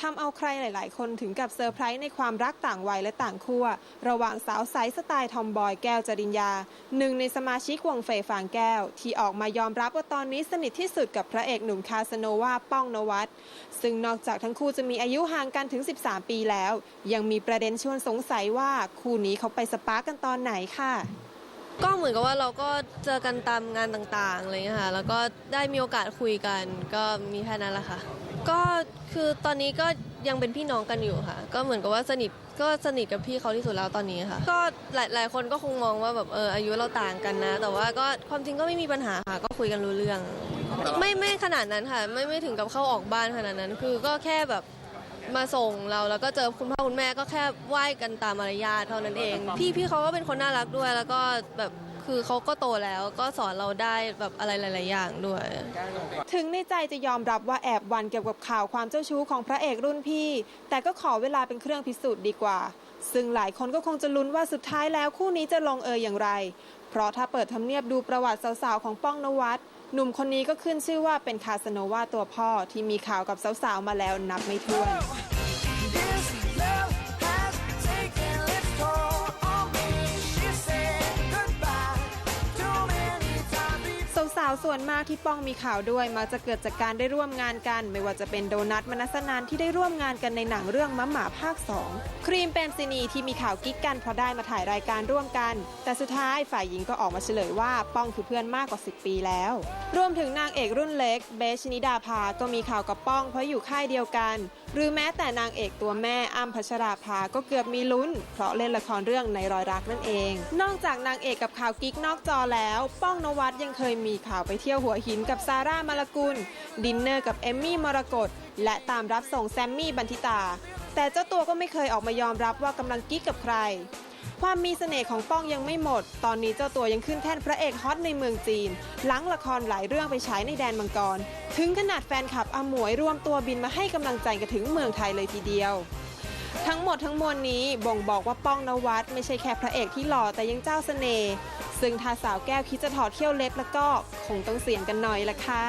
ทำเอาใครหลาย ๆ คนถึงกับเซอร์ไพรส์ในความรักต่างวัยและต่างขั้วระหว่างสาวใสสไตล์ทอมบอยแก้วจริญญา หนึ่งในสมาชิกวงเฟยฟางแก้ว ที่ออกมายอมรับว่าตอนนี้สนิทที่สุดกับพระเอกหนุ่มคาสโนวาป้องนวัดซึ่งนอกจากทั้งคู่จะมีอายุห่างกันถึง 13 ปีแล้ว ยังมีประเด็นชวนสงสัยว่าคู่นี้เขาไปสปาร์กกันตอนไหนค่ะ ก็เหมือนกับว่าเราก็เจอกันตามงานต่างๆอะไรเงี้ยค่ะ แล้วก็ได้มีโอกาสคุยกัน ก็มีแค่นั้นแหละค่ะ ก็คือตอนนี้ก็ยังเป็นพี่น้องกันอยู่ค่ะ ก็เหมือนกับว่าสนิทก็สนิทกับพี่เขาที่สุดแล้วตอนนี้ค่ะ ก็หลายหลายคนก็คงมองว่าแบบเอออายุเราต่างกันนะ แต่ว่าก็ความจริงก็ไม่มีปัญหาค่ะ ก็คุยกันรู้เรื่อง ไม่ไม่ขนาดนั้นค่ะ ไม่ไม่ถึงกับเข้าออกบ้านขนาดนั้น คือก็แค่แบบ มาส่งเราแล้วก็เจอคุณพ่อคุณแม่ก็แค่ไหว้กันตามมารยาทเท่านั้นเอง พี่พี่เขาก็เป็นคนน่ารักด้วย แล้วก็แบบคือเขาก็โตแล้วก็สอนเราได้แบบอะไรหลาย ๆ อย่างด้วย ถึงในใจจะยอมรับว่าแอบหวันเกี่ยวกับข่าวความเจ้าชู้ของพระเอกรุ่นพี่ แต่ก็ขอเวลาเป็นเครื่องพิสูจน์ดีกว่าซึ่งหลายคนก็คงจะลุ้นว่าสุดท้ายแล้วคู่นี้จะลงเอยอย่างไร เพราะถ้าเปิดทำเนียบดูประวัติสาวๆของป้องนวัดหนุ่มคนนี้ก็ขึ้นชื่อว่าเป็นคาสโนวาตัวพ่อที่มีข่าวกับสาวๆมาแล้วนับไม่ถ้วน สาวๆส่วนมากที่ป้องมีข่าวด้วยมักจะเกิดจากการได้ร่วมงานกัน ไม่ว่าจะเป็นโดนัทมนัสนานที่ได้ร่วมงานกันในหนังเรื่องมะหมาภาค 2 ครีมเปรมซินีที่มีข่าวกิ๊กกันเพราะได้มาถ่ายรายการร่วมกัน แต่สุดท้ายฝ่ายหญิงก็ออกมาเฉลยว่าป้องคือเพื่อนมากกว่า 10 ปีแล้ว รวมถึงนางเอกรุ่นเล็กเบชนิดาภาก็มีข่าวกับป้องเพราะอยู่ค่ายเดียวกัน หรือแม้แต่นางเอกตัวแม่อ้ำพัชราภาก็เกือบมีลุ้น เพราะเล่นละครเรื่องในรอยรักนั่นเอง นอกจากนางเอกกับข่าวกิ๊กนอกจอแล้ว ป้องนวัดยังเคยมีข่าวไปเที่ยวหัวหินกับซาร่ามาลกุล ดินเนอร์กับเอมมี่มรกตและตามรับส่งแซมมี่บันทิตา แต่เจ้าตัวก็ไม่เคยออกมายอมรับว่ากำลังกิ๊กกับใคร ความมีเสน่ห์ของป้องยังไม่หมด ตอนนี้เจ้าตัวยังขึ้นแท่นพระเอกฮอตในเมืองจีน หลังละครหลายเรื่องไปฉายในแดนมังกร ถึงขนาดแฟนคลับอาหมวยรวมตัวบินมาให้กำลังใจกันถึงเมืองไทยเลยทีเดียวทั้งหมดทั้งมวลนี้บ่งบอกว่าป้องนวัดไม่ใช่แค่พระเอกที่หล่อแต่ยังเจ้าเสน่ห์ ซึ่งถ้าสาวแก้วคิดจะถอดเที่ยวเล็บแล้วก็คงต้องเสี่ยงกันหน่อยละค่ะ